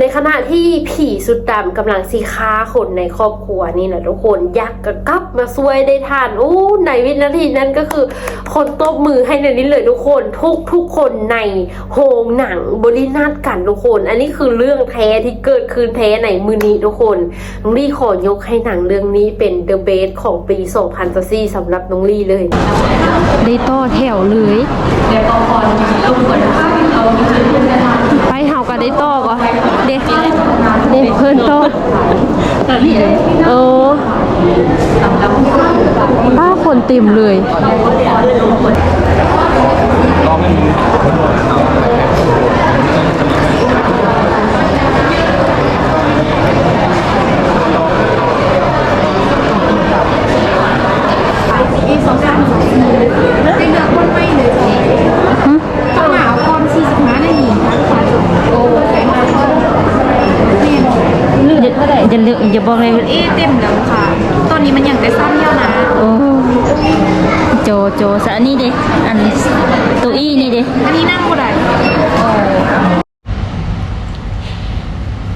ในขณะที่ผีสุดดำกำลังสีฆ่าคนในครอบครัวนี่นะทุกคนยักษ์ก็กลับมาช่วยได้ทันอู้ในวินาทีนั้นก็คือ คนตบมือให้ในนี้เลยทุกคนทุกทุกคนในโรงหนังบรินาทกันทุกคน อันนี้คือเรื่องแท้ที่เกิดขึ้นแท้ในมือนี้ทุกคนน้องลี่ขอยกให้หนังเรื่องนี้เป็น The Best ของปี 2024สำหรับน้องลี่เลยได้ต่อแถวเลยไปเฮากัน ได้ต่อก็เด็กเด็กเพิ่นต่อเออป้าคนเต็มเลยข้าวหนาวคอมสี่สิบห้านาทีโอ้ใส่มาเนี่ย อย่าลืมอย่าบอกเลยเอ๊ะเต็มแล้วค่ะ ตอนนี้มันยังแต่ซ้ำเดียวนะโอ้โจโจสะอันนี้ดิอันตัวอี้นี่ดิอันนี้นั่งบ่ได้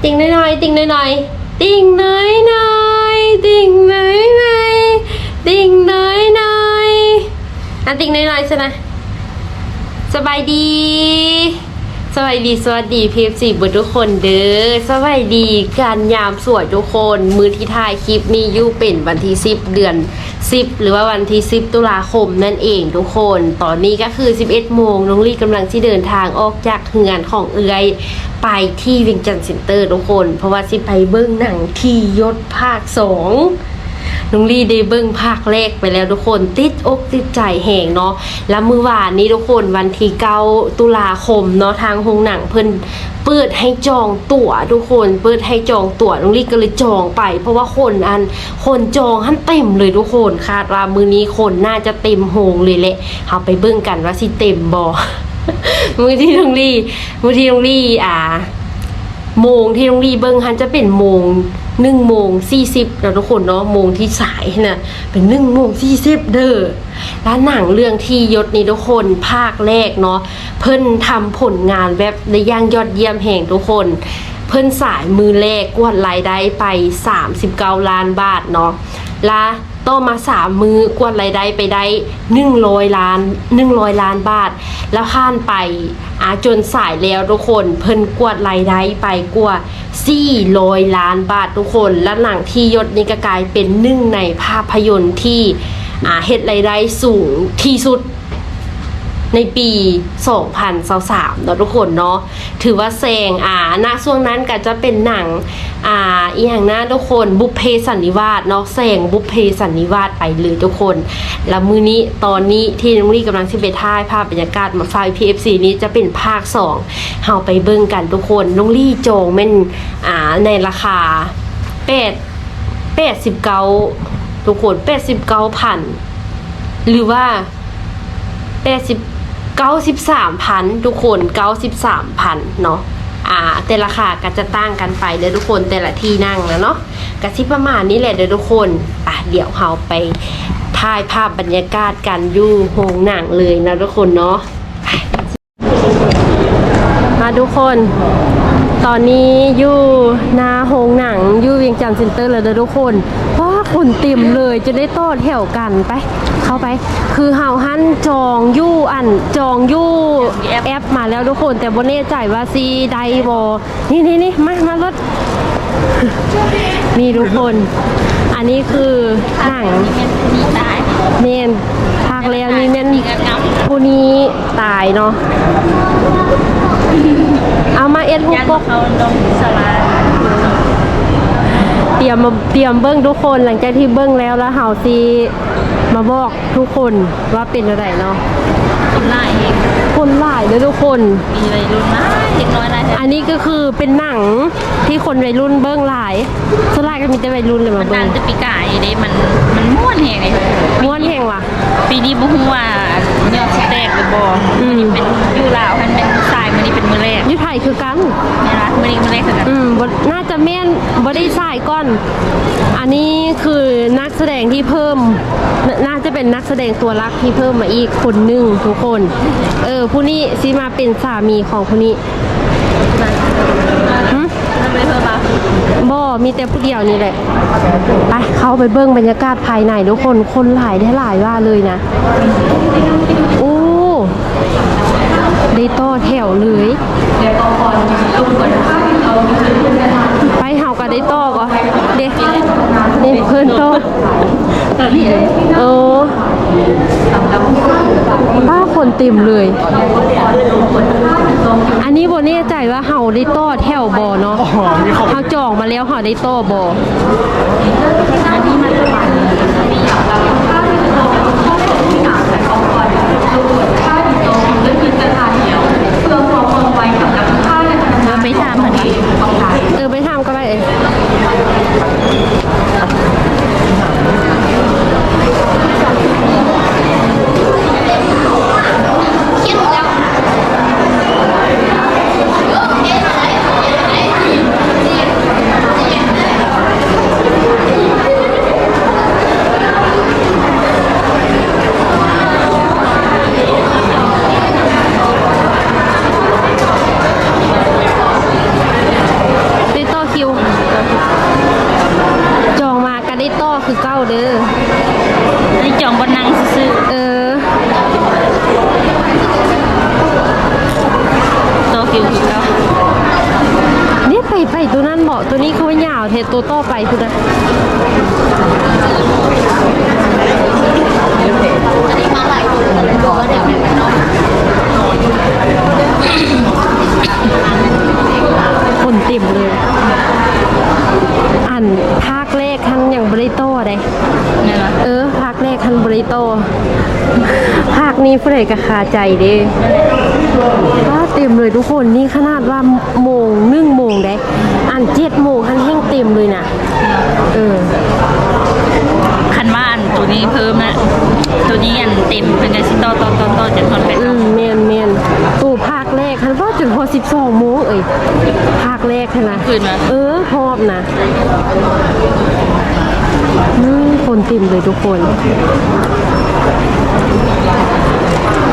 ติ่งน้อยๆติ่งน้อยๆติ่งน้อยน้อยๆติ่งน้อยน้อยๆติ่งน้อยน้อยๆอะติ่งน้อยน้อยๆใช่ไหมสบายดี สวัสดีสวัสดีพีเอฟซีบุทุกคนเด้อสวัสดีการยามสวยทุกคน มือที่ถ่ายคลิปนี้อยู่เป็นวันที่10เดือน10หรือว่าวันที่10ตุลาคมนั่นเองทุกคน ตอนนี้ก็คือ11โมงน้องลี่กำลังที่เดินทางออกจากเฮือนของเอือยไปที่เวิงจันทร์เซ็นเตอร์ทุกคน เพราะว่าสิไปเบิ้งหนังที่ยศภาคสอง น้องลี่ได้เบิ้งภาคแรกไปแล้วทุกคนติดอกติดใจแห่งเนาะแล้วมือวานนี้ทุกคนวันที่เก้าตุลาคมเนาะทางโรงหนังเพิ่นเปิดให้จองตั๋วทุกคนเปิดให้จองตั๋วน้องลี่ก็เลยจองไป เพราะว่าคนอันคนจองหันเต็มเลยทุกคนคาดว่ามือนี้คนน่าจะเต็มโฮงเลยแหละเอาไปเบิ้งกันว่าสิเต็มบ่มือที่น้องลี่มือที่น้องลี่อ่า โมงที่น้องลีเบิงฮันจะเป็นโมงหนึ่งโมงสี่สิบแล้วทุกคนเนาะโมงที่สายนะเป็นหนึ่งโมงสี่สิบเด้อแล้วหนังเรื่องที่ยศนี่ทุกคนภาคแรกเนาะเพิ่นทำผลงานแบบได้ย่างยอดเยี่ยมแห่งทุกคน เพิ่นสายมือแรกกวาดรายได้ไป 39 ล้านบาทเนาะและ ต่อมาสามมือกวาดรายได้ไปได้หนึ่งร้อยล้านหนึ่งร้อยล้านบาท แล้วผ่านไปอาจนสายแล้วทุกคนเพิ่นกวาดรายได้ไปกว่ร้อยล้านบาททุกคน และหนังที่ยศนี้ก็กลายเป็นหนึ่งในภาพยนตร์ที่อาเฮ็ดรายได้สูงที่สุด ในปี 2023เนาะทุกคนเนาะถือว่าแซงอ่าณช่วงนั้นก็จะเป็นหนังอ่าอีอย่างนะทุกคนบุพเพสันนิวาสเนาะแซงบุพเพสันนิวาสไปเลยทุกคน แล้วมือนี้ตอนนี้ที่น้องลี่กำลังที่ไปถ่ายภาพบรรยากาศมาไฟ PFC นี้จะเป็นภาค 2เฮาไปเบิ่งกันทุกคนน้องลี่จองแม่นอ่าในราคา8 89ทุกคน89พันหรือว่าแปดสิบ เก้าสิบสามพันทุกคนเก้าสิบสามพันเนาะอ่าแต่ราคาก็จะตั้งกันไปเลยทุกคนแต่ละที่นั่งนะเนาะกระซิบประมาณนี้แหละเด้อทุกคนอะเดี๋ยวเราไปถ่ายภาพบรรยากาศกันอยู่โรงหนังเลยนะทุกคนเนาะมาทุกคน ตอนนี้อยู่นาโรงหนังอยู่เวียงจันทร์เซ็นเตอร์แล้วเด้อทุกคนว้าคนเต็มเลยจะได้ต่อแถวกันไป เข้าไป คือเฮาหันจองอยู่อันจองอยู่แอปมาแล้วทุกคนแต่บ่แน่ใจว่าซีไดบ่นี่นี่นี่มามารถนี่ทุกคน อันนี้คือหนังมียเมนภาคแล้วนี่แม่นมีกันงับผู้นี้ตายเนาะ เอามาเอ็ดฮุกยันปกเขาลงสลาเตรียมมาเตรียมเบิ้งทุกคนหลังจากที่เบิ้งแล้วแล้วเฮาซีมาบอกทุกคนว่าเป็นอะไรเนาะคนไล่เองคนหลายเลยทุกคน มีวัยรุ่นนะเด็กน้อยนะอันนี้ก็คือเป็นหนังที่คนวัยรุ่นเบิ้งหลายส่วนหลายก็มีแต่วัยรุ่นเลยมัมานเบิ้ดังนจะปีกายเด้มันมันม่วนแหงเลยม้วนแห่งว่ะปีนี้บ่ฮู้ว่า เนี่ยสิแตกหรือบ่อืมเป็นอยู่ลาวหันเป็นทรายมื้อนี้เป็นมื้อแรกอยุไทยคือกันแม่นล่ะมื้อนี้มื้อแรกคือกันอืมบ่น่าจะแม่นบ่ได้สายก่อน อันนี้คือนักแสดงที่เพิ่มนน่าจะเป็นนักแสดงตัวรักที่เพิ่มมาอีกคนหนึ่งทุกคน เออผู้นี้ซิมาเป็นสามีของผู้นี้หึ มีแต่ผู้เดียวนี่แหละ ไปเข้าไปเบิ้งบรรยากาศภายในทุกคน คนหลายได้หลายว่าเลยนะโอ้ได้ต่อแถวเลยไปเฮาก็ได้ต่อก็เด็กเด็กเพิ่นต่อเออป้า คนเต็มเลย อันนี้บ่แน่ใจว่าเฮาได้ต่อแถวบ่เนาะเฮาจองมาแล้วเฮาได้ต่อบ่เราไปถามมันนี้ เออไปทำก็ได้เองได้ต่อคิว จองมาก็ได้ต่อ คือเก้าเด้อได้จองบนนั่งซื้อเออๆโตคิวคือเขาเนี่ยไปไปตัวนั้นบอกตัวนี้คือว่ายาวเทตัวต่อไปคือนะคนเต็มเลย อันภาคแรกทันยังบริโต้ได้ เนี่ยเหรอ เออภาคแรกทันบริโตภาคนี้ ผู้ใดก็คาใจเด้ว่าเต็มเลยทุกคนนี่ขนาดว่าโมงหนึ่งโมงได้อันเจ็ดโมงทันแห้งเต็มเลยนะเออคันว่าอันตัวนี้เพิ่มนะตัวนี้อันเต็มเป็นไงสิโตโตโตโตจนทนไปอืเนาะมเมนเมนตู้ภาคแรกทันว่าจนพอสิบสองโมงเอ้ยภาคแรกทันนะคืนมาเออหอบนะอืมคนเต็มเลยทุกคน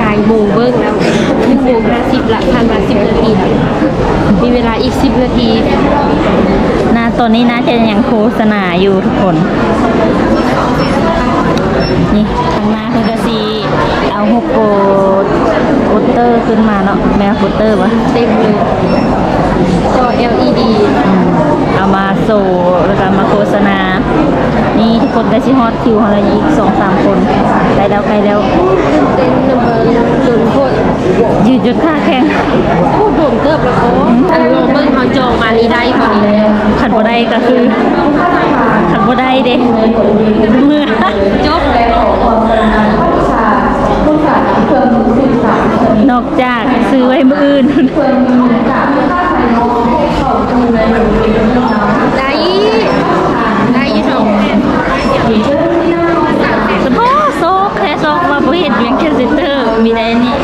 กายโมงเบิ้งแล้วหนึ่งโมงห้าสิบละผ่านมาสิบนาทีแล้วมีเวลาอีกสิบนาที หน้าตัวนี้น่าจะยังโฆษณาอยู่ทุกคน นี่ข้างหน้าเพื่อนก็สีเอาฮุกโกโปสเตอร์ขึ้นมาเนาะแมวโปสเตอร์วะ เต็มเลยจอ LED เอามา โซแล้วก็มาโฆษณา นี่ทุกคนก็ชิฮอตคิวของเราอีกสองสามคนใกล้แล้วใกล้แล้วเต้นนัมเบอร์จนโคตรยืดจุดค่าแข่งโคตรโดนเติบแล้วก็อันลงเบิ้งเขาจองมานี่ได้กว่านี้แล้วขันบ่ได้ก็คือขันบ่ได้เด้เมื่อจบแล้วนอกจากซื้อไว้มืออื่น ได้ยี่สองสปอโซกแค่โซกมาบ่เห็นเพียงแค่เซนเตอร์มีแต่นี่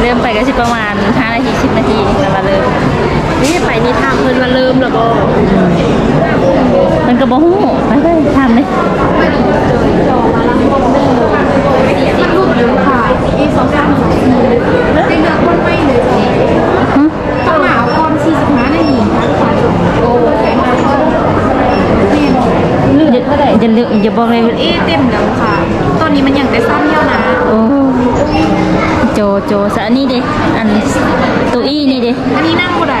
เริ่มไปก็สิประมาณ5นาที10นาทีแล้วก็เริ่มนี่ไปนี่ทางเพิ่นว่าเริ่มแล้วบ่มันก็บ่ฮู้ไปเลยทำเลยอย่าบอกเลยเอ๊เต็มแล้วค่ะ ตอนนี้มันยังแต่ซ้ำเดียวนะโอ้โจโจสะอันนี้ดิอันตัวอี้นี่ดิอันนี้นั่งบ่ได้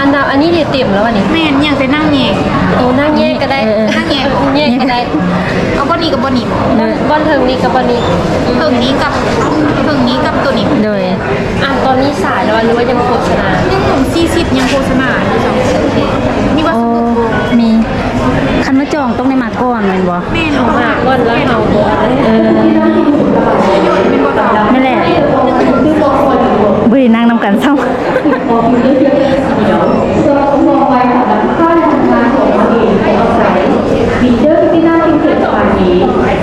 อันดับอันนี้เดี๋ยวเต็มแล้วอันนี้แม่นยังแต่นั่งแยกโอ้นั่งแยกก็ได้เออนั่งแยกแยกก็ได้เอาบ่นี้กับบ่นี้โดยบอนเทิงนี้กับบอนนี้เพิ่งนี้กับเพิ่งนี้กับตัวนี้โดยอะตอนนี้สายแล้วหรือว่ายังโฆษณายังหนุ่ม40ยังโฆษณาอยู่จังมีว่าโอ้มี คันว่าจองต้องได้มาก่อนแม่นบ่แม่นเอามาก้อนแล้วเอาตัวอะไรเออเป็นบ่ตอบนั่นแหละบ่ได้นั่งนำกันเซ้ามองไปสำหรับค่าทำงานของตัวเองในออฟไซต์มีเดอร์ที่น่าพิเศษประมาณนี้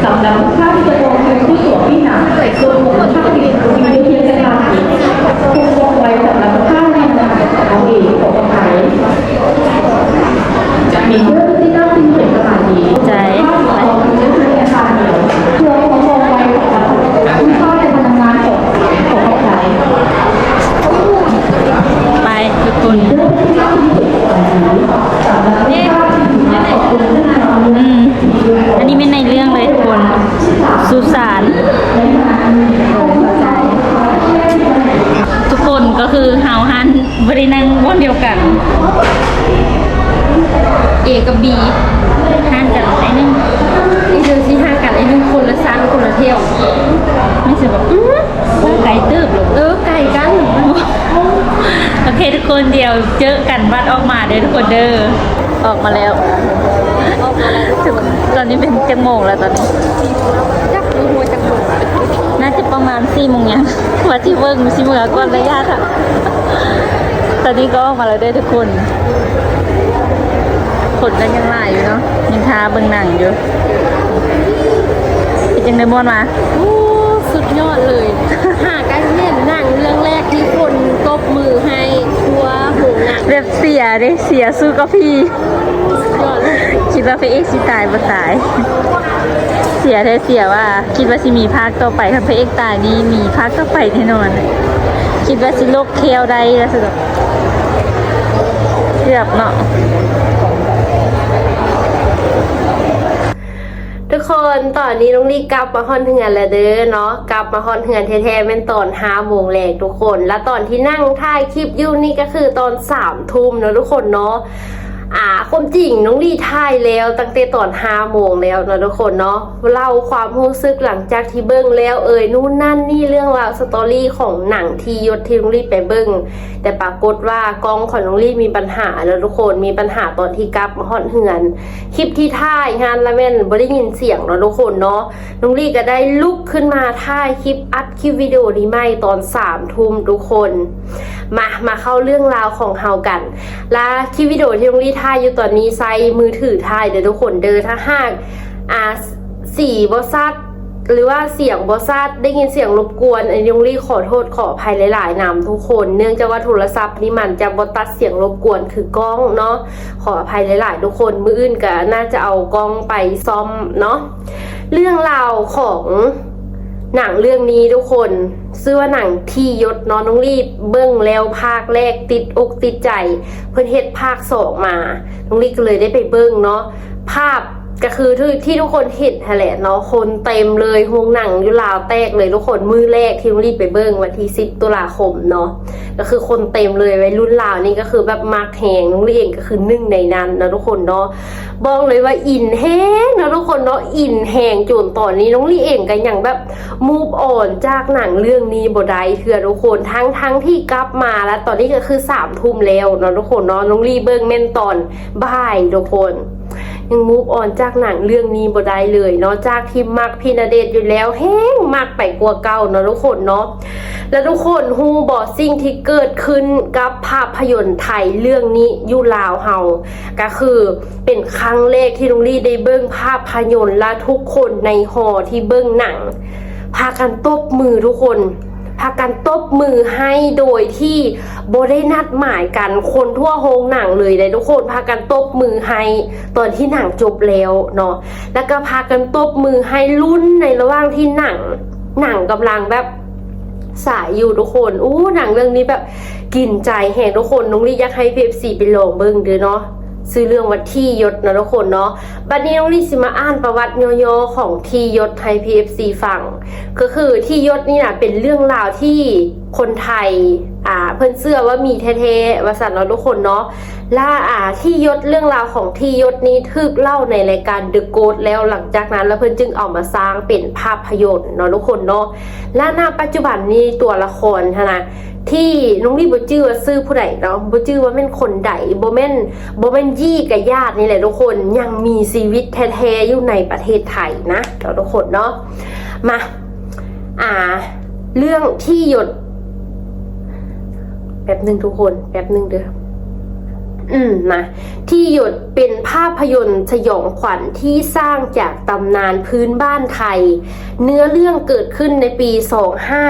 สำหรับค่าที่จะลงทุนที่ตัวพี่หนักโดยหัวค่าที่เรียนรู้มีเพียงแค่การคิดคุณมองไปสำหรับค่าทำงานของตัวเองของออฟไซต์ คทุกคนเดียวเจอกันวัดออกมาเด้อทุกคนเด้อออกมาแล้วออกมาแล้วทุกคนตอนนี้เป็นจังโมงแล้วตอนนี้จักรู้หัวจักหนูน่าจะประมาณสี่โมงยังว่าที่เบิ้งสิเมื่อก่อนระยะค่ะตอนนี้ก็ออกมาแล้วเด้อทุกคนคนกันยังหลายอยู่เนาะยังทาเบิ่งหนังอยู่เป็นยังได้ม่วนมาโอ้สุดยอดเลยหากันเล่นหนังเรื่องแรกที่ คนตบมือให้ทัวหงหนังแบบเสียเดิเสียสู้กับพี่อนคิดว่าพระเอกสิตายบ่ตาย เสียแท้เสียว่า คิดว่าสิมีภาคต่อไปถ้าพระเอกตายนี่มีภาคต่อไปแน่นอน คิดว่าสิโลกเคลได้แล้วสุดเกือบเนาะ คนตอนนี้น้องลี่กลับมาฮอนเฮือนแล้วเด้อเนาะกลับมาฮอนเฮือนแท้ๆเป็นตอนห้าโมงแรกทุกคน แล้วตอนที่นั่งถ่ายคลิปอยู่นี่ก็คือตอนสามทุ่มเนาะทุกคนเนาะ อ่าความจริงน้องลี่ถ่ายแล้วตั้งแต่ตอนห้าโมงแล้วเนาะทุกคนเนาะเล่าความรู้สึกหลังจากที่เบิ้งแล้วเอ่ยนู่นนั่นนี่เรื่องราวสตอรี่ของหนังที่ยศที่น้องลี่ไปเบิ้งแต่ปรากฏว่ากล้องของน้องลี่มีปัญหาแล้วทุกคนมีปัญหาตอนที่กลับมาฮอนเฮือน คลิปที่ถ่ายงานละแม่นบ่ได้ยินเสียงเนาะทุกคนเนาะน้องลี่ก็ได้ลุกขึ้นมาถ่ายคลิปอัดคลิปวิดีโอนี้ไม่ตอนสามทุ่มทุกคน มามาเข้าเรื่องราวของเฮากัน และคลิปวิดีโอที่น้องลี่ถ่ายอยู่ตอนนี้ใช้มือถือถ่ายเด้อทุกคนเด้อถ้าหากอ่าสีบ่ซัดหรือว่าเสียงบอซัดได้ยินเสียงรบกวนอันนี้น้องลี่ขอโทษขออภัยหลายๆนำทุกคน เนื่องจากว่าโทรศัพท์นี่มันจะบอตัดเสียงรบกวนคือกล้องเนาะขออภัยหลายๆ ทุกคนมืออื่นก็น่าจะเอากล้องไปซ่อมเนาะเรื่องราวของ หนังเรื่องนี้ทุกคนชื่อว่าหนังที่ยศเนาะน้องรีบเบิ้งแล้วภาคแรกติดอกติดใจ เพิ่นเฮ็ดภาคสองมา น้องรีก็เลยได้ไปเบิ้งเนาะภาพ ก็คือที่ที่ทุกคนเห็นแหละเนาะคนเต็มเลยโรงหนังอยุลาวแตกเลยทุกคนมือแรกที่รีบไปเบิ้งวันที่10ตุลาคมเนาะก็คือคนเต็มเลยวัยรุ่นลาวนี่ก็คือแบบมากแหงน้องรีเองก็คือนึ่งในนั้นนะทุกคนเนาะบอกเลยว่าอินแห้งนะทุกคนเนาะอินแหงจนตอนนี้น้องรีเองก็ยังแบบมูฟออนจากหนังเรื่องนี้บ่ได้เถื่อทุกคนทั้งทั้งที่กลับมาแล้วตอนนี้ก็คือสามทุ่มแล้วเนาะทุกคนเนาะน้องรีเบิ้งแม่นตอนบ่ายทุกคน ยังมูฟออนจากหนังเรื่องนี้บ่ได้เลยเนาะจากที่มักพี่ณเดชอยู่แล้วแห้งมักไปกว่าเก่าเนาะทุกคนเนาะแล้วทุกคนฮูบอสิ่งที่เกิดขึ้นกับภาพยนตร์ไทยเรื่องนี้อยู่ลาวเฮาก็คือเป็นครั้งแรกที่ลุงลี่ได้เบิ้งภาพยนตร์และทุกคนในหอที่เบิ้งหนัง พากันตบมือทุกคน พากันตบมือให้โดยที่โบได้นัดหมายกันคนทั่วโรงหนังเลยเลยทุกคนพากันตบมือให้ตอนที่หนังจบแล้วเนาะแล้วก็พากันตบมือให้รุ่นในระหว่างที่หนัง หนังกำลังแบบสายอยู่ทุกคนอู้หนังเรื่องนี้แบบกินใจแห่งทุกคนน้องลี่อยากให้เพฟซีไปลองเบิ้งเด้อเนาะ ซื้อเรื่องว่าที่ยศนะทุกคนเนาะ บัดนี้น้องลี่สิมาอ่านประวัติย่อๆของที่ยศไทย PFC ฟัง ก็คือที่ยศนี่นะเป็นเรื่องราวที่คนไทย อ่า เพิ่นเชื่อว่ามีแท้ๆวาสันเนาทุกคนเนาะล่าอ่าที่ยศเรื่องราวของที่ยศนี้ทึกเล่าในรายการ The Ghost แล้วหลังจากนั้นแล้วเพิ่นจึงเอามาสร้างเป็นภาพยนตร์เนาะทุกคนเนาะและณปัจจุบันนี้ตัวละครนะ ที่น้องรีบชื่อว่าซื้อผู้ใดเนาะบ่ชื่อว่าแม่นคนใดบ่แม่นบ่แม่นยี่กับญาตินี่แหละทุกคนยังมีชีวิตแท้ๆอยู่ในประเทศไทยนะเราะทุกคนเนาะมาอ่า เรื่องที่หยดแป๊บหนึ่งทุกคนแป๊บหนึ่งเด้อ อืมนะที่หยดเป็นภาพยนตร์สยองขวัญที่สร้างจากตำนานพื้นบ้านไทย เนื้อเรื่องเกิดขึ้นในปี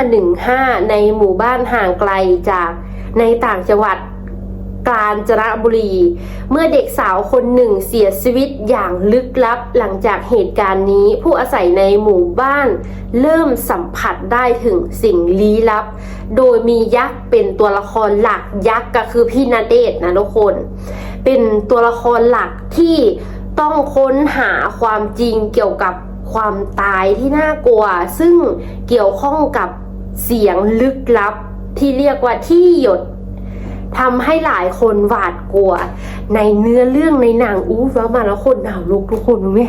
2515 ในหมู่บ้านห่างไกลจากในต่างจังหวัด กาญจนบุรี เมื่อเด็กสาวคนหนึ่งเสียชีวิตอย่างลึกลับหลังจากเหตุการณ์นี้ผู้อาศัยในหมู่บ้าน เริ่มสัมผัสได้ถึงสิ่งลี้ลับ โดยมียักษ์เป็นตัวละครหลักยักษ์ก็คือพี่นาเดชน์นะทุกคน เป็นตัวละครหลักที่ต้องค้นหาความจริงเกี่ยวกับความตายที่น่ากลัว ซึ่งเกี่ยวข้องกับเสียงลึกลับที่เรียกว่าที่หยด ทำให้หลายคนหวาดกลัว ในเนื้อเรื่องในหนังอู้ว่ามาแล้วคนหนาวลุกทุกคนรู้ไหม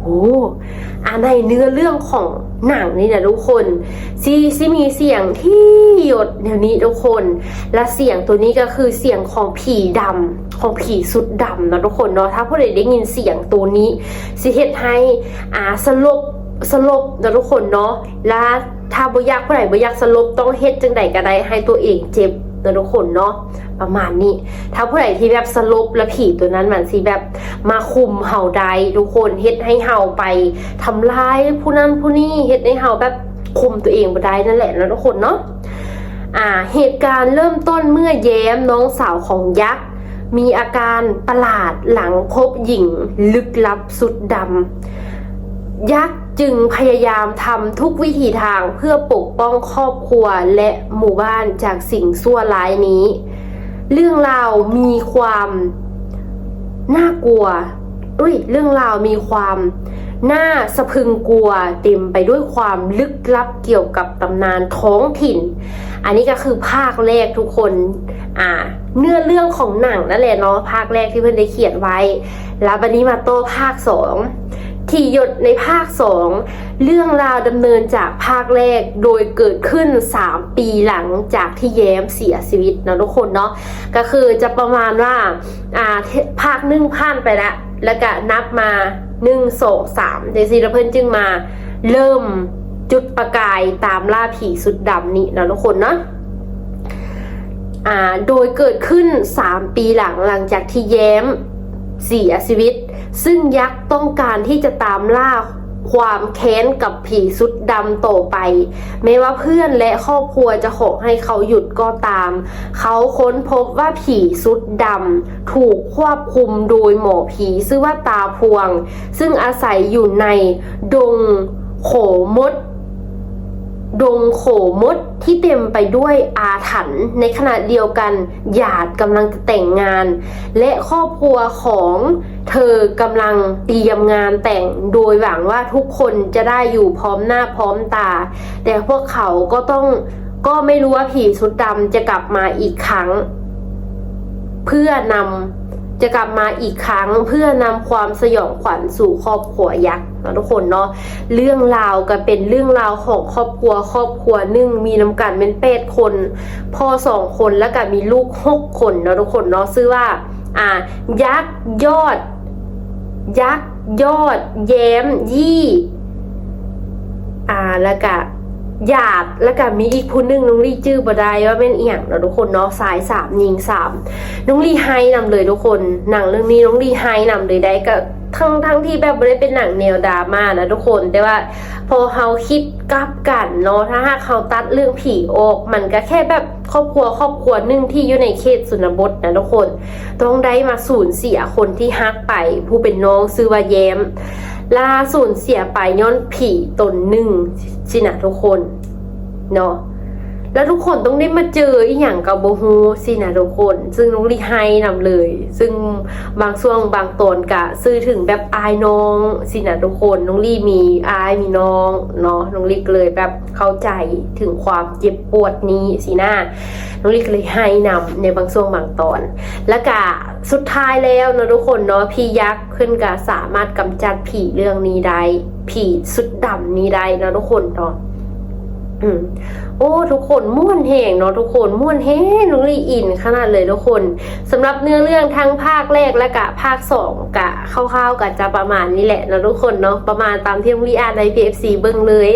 โอ้อาในเนื้อเรื่องของหนังนี่นะทุกคนซีซีมีเสียงที่หยดเดี๋ยวนี้ทุกคน และเสียงตัวนี้ก็คือเสียงของผีดำของผีสุดดำนะทุกคนเนาะถ้าผู้ใดได้ยินเสียงตัวนี้สิเฮ็ดให้อาสลบสลบนะทุกคนเนาะและถ้าบ่อยากผู้ใดบ่อยากสลบต้องเฮ็ดจังใดก็ได้ให้ตัวเองเจ็บ นะทุกคนเนาะประมาณนี้ ถ้าผู้ใดที่แบบสลบแล้วผีตัวนั้นมันสิแบบมาคุมเห่าใดทุกคนเฮ็ดให้เห่าไปทำร้ายผู้นั้นผู้นี้เฮ็ดให้เห่าแบบคุมตัวเองบ่ได้นั่นแหละนะทุกคนเนาะอ่าเหตุการณ์เริ่มต้นเมื่อแย้มน้องสาวของยักษ์มีอาการประหลาดหลังพบหญิงลึกลับสุดดำ ยักษ์จึงพยายามทำทุกวิธีทางเพื่อปกป้องครอบครัวและหมู่บ้านจากสิ่งชั่วร้ายนี้ เรื่องราวมีความน่ากลัวอุ้ยเรื่องราวมีความน่าสะพึงกลัวเต็มไปด้วยความลึกลับเกี่ยวกับตำนานท้องถิ่น อันนี้ก็คือภาคแรกทุกคน อ่า เนื้อเรื่องของหนังนั่นแหละเนาะภาคแรกที่เพื่อนได้เขียนไว้ แล้ววันนี้มาโต้ภาคสอง ที่หยดในภาคสองเรื่องราวดำเนินจากภาคแรกโดยเกิดขึ้น 3 ปีหลังจากที่แย้มเสียชีวิตนะทุกคนเนาะก็คือจะประมาณว่าอ่าภาคหนึ่งผ่านไปแล้วแล้วก็นับมาหนึ่งสองสามเดซีแล้วเพิ่นจึงมาเริ่มจุดประกายตามล่าผีสุดดำนี่นะทุกคนเนาะโดยเกิดขึ้น 3 ปีหลังหลังจากที่แย้มเสียชีวิต ซึ่งยักษ์ต้องการที่จะตามล่าความแค้นกับผีสุดดำต่อไป ไม่ว่าเพื่อนและครอบครัวจะขอให้เขาหยุดก็ตาม เขาค้นพบว่าผีสุดดำถูกควบคุมโดยหมอผีชื่อว่าตาพวง ซึ่งอาศัยอยู่ในดงโขมด ดงโขมดที่เต็มไปด้วยอาถรรพ์ในขณะเดียวกันหยาดกำลังจะแต่งงาน และครอบครัวของเธอกำลังเตรียมงานแต่งโดยหวังว่าทุกคนจะได้อยู่พร้อมหน้าพร้อมตา แต่พวกเขาก็ต้องก็ไม่รู้ว่าผีชุดดำจะกลับมาอีกครั้ง เพื่อนำ จะกลับมาอีกครั้งเพื่อนำความสยองขวัญสู่ครอบครัวยักษ์นะทุกคนเนาะเรื่องราวก็เป็นเรื่องราวของครอบครัวครอบครัวหนึ่งมีน้ำกันเป็นแปดคนพ่อสองคนแล้วก็มีลูกหกคนนะทุกคนเนาะชื่อว่าอ่ายักษ์ยอด ยักษ์ยอด แย้มยี่อ่าแล้วก็ หยาดแล้วก็มีอีกผู้หนึงน้องลี่จื้อบได้ว่าเป็นเอียงเนาะทุกคนเนาะสายสามยิงสามน้องลี่ไฮนำเลยทุกคนหนังเรื่องนี้น้องลี่ไฮนำเลยได้ก็ทั้งทั้งที่แบบไม่ได้เป็นหนังแนวดราม่านะทุกคนแต่ว่าพอเขาคิดกลับกันเนาะถ้าหากเขาตัดเรื่องผีออก มันก็แค่แบบครอบครัวครอบครัวหนึ่งที่อยู่ในเขตสุนบทนะทุกคน ต้องได้มาสูญเสียคนที่ฮักไป ผู้เป็นน้องซื้อว่าแย้ม ล่าสูญเสียไปย้อนผีตนหนึ่งสินะทุกคน เนาะ แล้วทุกคนต้องได้มาเจออีหยังกับโบฮูสินะทุกคน ซึ่งน้องลีให้นำเลย ซึ่งบางช่วงบางตอนกะ ซื้อถึงแบบอายน้องสินะทุกคนน้องลีมีอายมีน้องเนาะน้องลีเลยแบบเข้าใจถึงความเจ็บปวดนี้สินะน้องลีเลยให้นำในบางช่วงบางตอน แล้วก็สุดท้ายแล้วนะทุกคนเนาะพี่ยักษ์ขึ้นก็สามารถกำจัดผีเรื่องนี้ได้ผีสุดดำนี้ได้นะทุกคนเนาะ อืมโอ้ ทุกคนม่วนแหงเนาะทุกคนม่วนแฮงน้องลีอินขนาดเลยทุกคนสำหรับเนื้อเรื่องทั้งภาคแรกและกะภาคสองกะคร่าวๆกะจะประมาณนี้แหละเนาะทุกคนเนาะประมาณตามที่น้องลีอ่านใน PFC เบิ่งเลย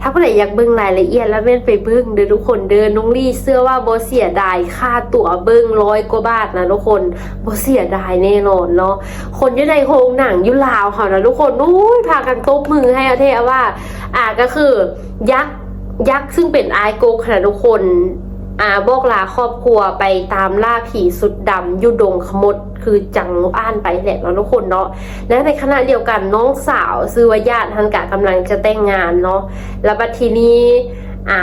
ถ้าผู้ใดอยากเบิ่งรายละเอียดแล้วแม่นไปเบิ่งเด้อทุกคนเดินน้องลี่เชื่อว่าโบเสียดายค่าตั๋วเบิ่งร้อยกว่าบาทนะทุกคนโบเสียดายแน่นอนเนาะคนอยู่ในโรงหนังยู่ลาวเขานะทุกคนอุ้ยพากันตบมือให้อาเทอว่าอ่าก็คือยักษ์ ยักษ์ซึ่งเป็นอายโกขนาดทุกคนอาบอกลาครอบครัวไปตามล่าผีสุดดำยุดงขมดคือจังอ่านไปแหละเนาะทุกคนเนาะและในขณะเดียวกันน้องสาวซื้อวญาติทันกะกำลังจะแต่งงานเนาะแล้วบัดทีนี้อ่า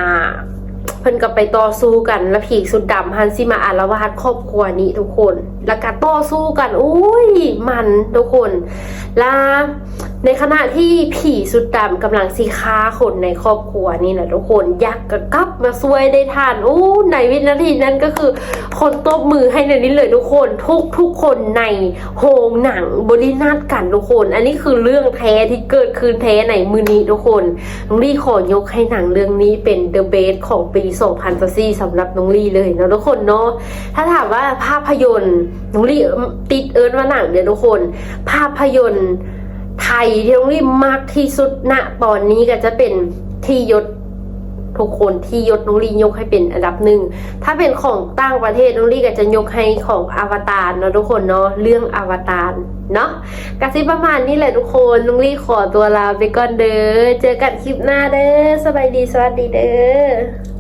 เพิ่นก็ไปต่อสู้กันแล้วผีสุดดำฮันซิมาอารวาสครอบครัวนี้ทุกคน แล้วก็ต่อสู้กันอุ้ยมันทุกคน แล้ว ในขณะที่ผีสุดดำกำลังซีค้าคนในครอบครัวนี่นะทุกคนยักษ์ก็กลับมาช่วยได้ทันอู้ในวินาทีนั้นก็คือ คนตบมือให้ในนี้เลยทุกคนทุกทุกคนในโรงหนังบรินาทกันทุกคน อันนี้คือเรื่องแท้ที่เกิดขึ้นแท้ในมือนี้ทุกคนน้องลี่ขอยกให้หนังเรื่องนี้เป็น The Best ของปี 2024สำหรับน้องลี่เลยนะทุกคนเนาะถ้าถามว่าภาพยนตร์น้องลี่ติดเอิร์นว่าหนังเดี๋ยวทุกคน ภาพยนตร์ ไทยที่น้องลี่มากที่สุดณตอนนี้ก็จะเป็นที่ยศทุกคนที่ยศน้องลียกให้เป็นอันดับหนึ่ง ถ้าเป็นของต่างประเทศน้องลีก็จะยกให้ของอวตารเนาะทุกคนเนาะเรื่องอวตารเนาะกสิประมาณนี้แหละทุกคนน้องลีขอตัวลาไปก่อนเด้อเจอกันคลิปหน้าเด้อสบายดีสวัสดีเด้อ